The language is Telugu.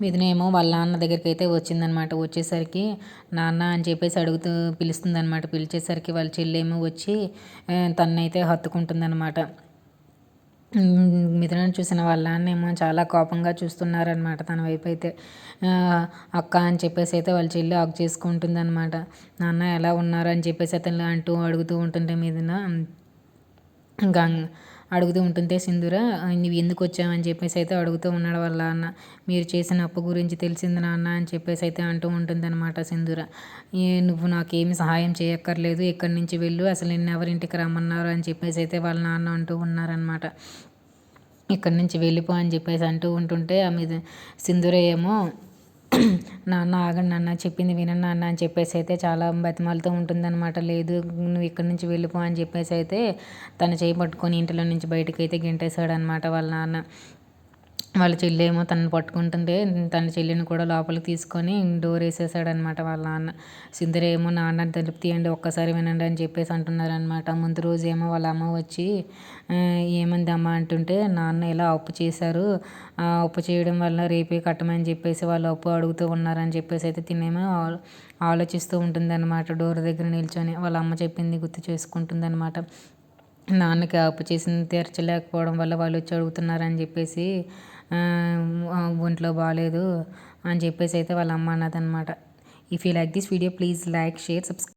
మిథునేమో వాళ్ళ నాన్న దగ్గరికి అయితే వచ్చిందనమాట. వచ్చేసరికి నాన్న అని చెప్పేసి అడుగుతూ పిలుస్తుందనమాట. పిలిచేసరికి వాళ్ళ చెల్లేమో వచ్చి తనైతే హత్తుకుంటుందనమాట. మిథునని చూసిన వాళ్ళ చాలా కోపంగా చూస్తున్నారనమాట తన వైపు అయితే. అక్క అని చెప్పేసి అయితే వాళ్ళ చెల్లి ఆగ్ చేసుకుంటుందనమాట. నాన్న ఎలా ఉన్నారు? అని చెప్పేసి అతను అంటూ అడుగుతూ ఉంటుంటే మిథున గంగ అడుగుతూ ఉంటుంటే సింధూర నువ్వు ఎందుకు వచ్చావని చెప్పేసి అయితే అడుగుతూ ఉన్నాడు వాళ్ళ నాన్న మీరు చేసిన అప్పు గురించి తెలిసింది నాన్న అని చెప్పేసి అయితే అంటూ ఉంటుంది అనమాట సింధూర నువ్వు నాకేమి సహాయం చేయక్కర్లేదు. ఇక్కడి నుంచి వెళ్ళు. అసలు నిన్ను ఎవరింటికి రమ్మన్నారు? అని చెప్పేసి అయితే వాళ్ళ నాన్న అంటూ ఉన్నారనమాట ఇక్కడి నుంచి వెళ్ళిపో అని చెప్పేసి అంటూ ఉంటుంటే ఆమె సింధూర ఏమో నాన్న ఆగండి నాన్న చెప్పింది వినండి నాన్న అని చెప్పేసి అయితే చాలా బతిమాలతో ఉంటుందన్నమాట. లేదు నువ్వు ఇక్కడి నుంచి వెళ్ళిపో అని చెప్పేసి అయితే తన చేయి పట్టుకొని ఇంటిలో నుంచి బయటకు అయితే గెంటేశాడు అనమాట వాళ్ళ నాన్న. వాళ్ళ చెల్లి ఏమో తనని పట్టుకుంటుంటే తన చెల్లిని కూడా లోపలికి తీసుకొని డోర్ వేసేసాడనమాట వాళ్ళ నాన్న. సింధుర ఏమో నాన్న తలుపు తీయండి ఒక్కసారి వినండి అని చెప్పేసి అంటున్నారనమాట. ముందు రోజు ఏమో వాళ్ళ అమ్మ వచ్చి ఏమంది అంటుంటే నాన్న ఇలా అప్పు చేశారు. ఆ అప్పు చేయడం వల్ల రేపే కట్టమని చెప్పేసి వాళ్ళు అప్పు అడుగుతూ ఉన్నారని చెప్పేసి అయితే తినేమో ఆలోచిస్తూ ఉంటుందన్నమాట. డోర్ దగ్గర నిల్చొని వాళ్ళ అమ్మ చెప్పింది గుర్తు చేసుకుంటుందన్నమాట. నాన్నకి అప్పు చేసింది తీర్చలేకపోవడం వల్ల వాళ్ళు వచ్చి అడుగుతున్నారని చెప్పేసి ఒంట్లో బాగాలేదు అని చెప్పేసి అయితే వాళ్ళ అమ్మ అన్నదనమాట if you like this video please like share subscribe